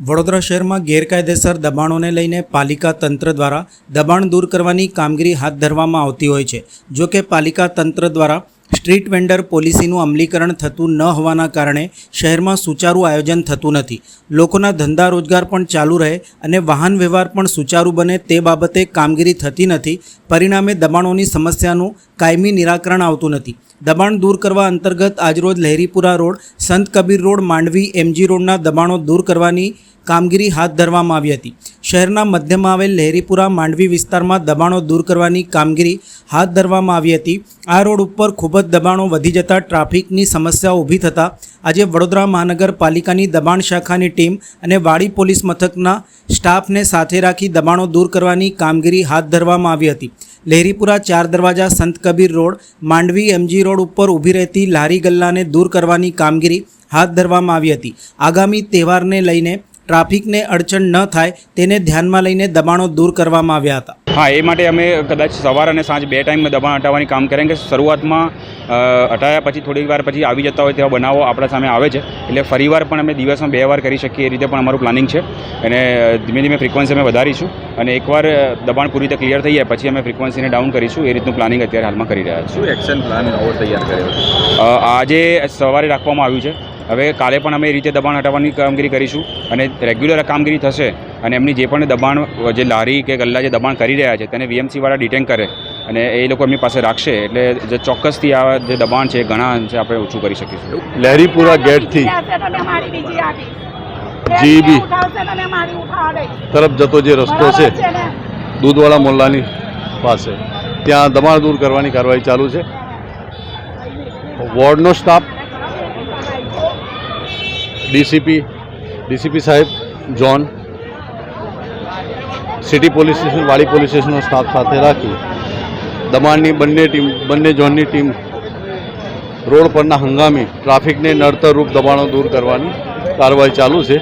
વડોદરા શહેરમાં ગેરકાયદેસર દબાણોને લઈને પાલિકા તંત્ર દ્વારા દબાણ દૂર કરવાની કામગીરી હાથ ધરવામાં આવતી હોય છે. જો કે પાલિકા તંત્ર દ્વારા સ્ટ્રીટ વેન્ડર પોલિસીનું અમલીકરણ થતું ન હોવાના કારણે શહેરમાં સુચારું આયોજન થતું નથી. લોકોના ધંધા રોજગાર પણ ચાલુ રહે અને વાહન વ્યવહાર પણ સુચારું બને તે બાબતે કામગીરી થતી નથી. પરિણામે દબાણોની સમસ્યાનું કાયમી નિરાકરણ આવતું નથી. દબાણ દૂર કરવા અંતર્ગત આજરોજ લહેરીપુરા રોડ, સંત કબીર રોડ, માંડવી, એમજી રોડના દબાણો દૂર કરવાની કામગીરી હાથ ધરવામાં આવી હતી. શહેરના મધ્યમાં આવેલ લહેરીપુરા માંડવી વિસ્તારમાં દબાણો દૂર કરવાની કામગીરી હાથ ધરવામાં આવી હતી. આ રોડ ઉપર ખૂબ જ દબાણો વધી જતાં ટ્રાફિકની સમસ્યા ઊભી થતાં આજે વડોદરા મહાનગરપાલિકાની દબાણ શાખાની ટીમ અને વાડી પોલીસ મથકના સ્ટાફને સાથે રાખી દબાણો દૂર કરવાની કામગીરી હાથ ધરવામાં આવી હતી. Laheripura Char Darwaja Sant Kabir road, Mandvi MG road ઉપર ઊભી રહેતી લારી ગલ્લાને દૂર કરવાની કામગીરી હાથ ધરવામાં આવી હતી. આગામી તહેવારને લઈને ટ્રાફિકને અડચણ ન થાય તેને ધ્યાનમાં લઈને દબાણો દૂર કરવામાં આવ્યા હતા. હા એ માટે અમે કદાચ સવાર અને સાંજ બે ટાઈમમાં દબાણ હટાવવાની કામ કરીએ કે શરૂઆતમાં અ, હટાયા પછી થોડીક વાર પછી આવી જતા હોય તેવા બનાવો આપણા સામે આવે છે. એટલે ફરીવાર પણ અમે દિવસમાં બે વાર કરી શકીએ એ રીતે પણ અમારું પ્લાનિંગ છે. અને ધીમે ધીમે ફ્રિકવન્સી અમે વધારીશું અને એકવાર દબાણ પૂરી રીતે ક્લિયર થઈ જાય પછી અમે ફ્રિકવન્સીને ડાઉન કરીશું. એ રીતનું પ્લાનિંગ અત્યારે હાલમાં કરી રહ્યા છીએ. શું એક્શન પ્લાન તૈયાર કર્યો? આજે સવારે રાખવામાં આવ્યું છે. હવે કાલે પણ અમે એ રીતે દબાણ હટાવવાની કામગીરી કરીશું અને રેગ્યુલર કામગીરી થશે અને એમની જે પણ દબાણ જે લારી કે ગલ્લા જે દબાણ કરી રહ્યા છે તેને વીએમસીવાળા ડિટેન કરે અને એ લોકો એમની પાસે રાખશે એટલે જે ચોક્કસથી આ જે દબાણ છે ઘણા અંશે આપણે ઓછું કરી શકીશું. લહેરીપુરા ગેટથી જીબી. તરફ જતો જે રસ્તો છે દૂધવાળા મોલ્લાની પાસે. ત્યાં દબાણ દૂર કરવાની કાર્યવાહી ચાલુ છે. વોર્ડનો સ્ટાફ ડીસીપી ડીસીપી સાહેબ zone city police station Wadi police સ્ટેશનનો staff સાથે રાખી દબાણની બંને ટીમ બંને ઝોનની ટીમ રોડ પરના હંગામી ટ્રાફિકને નડતરરૂપ દબાણો દૂર કરવાની કાર્યવાહી ચાલુ છે.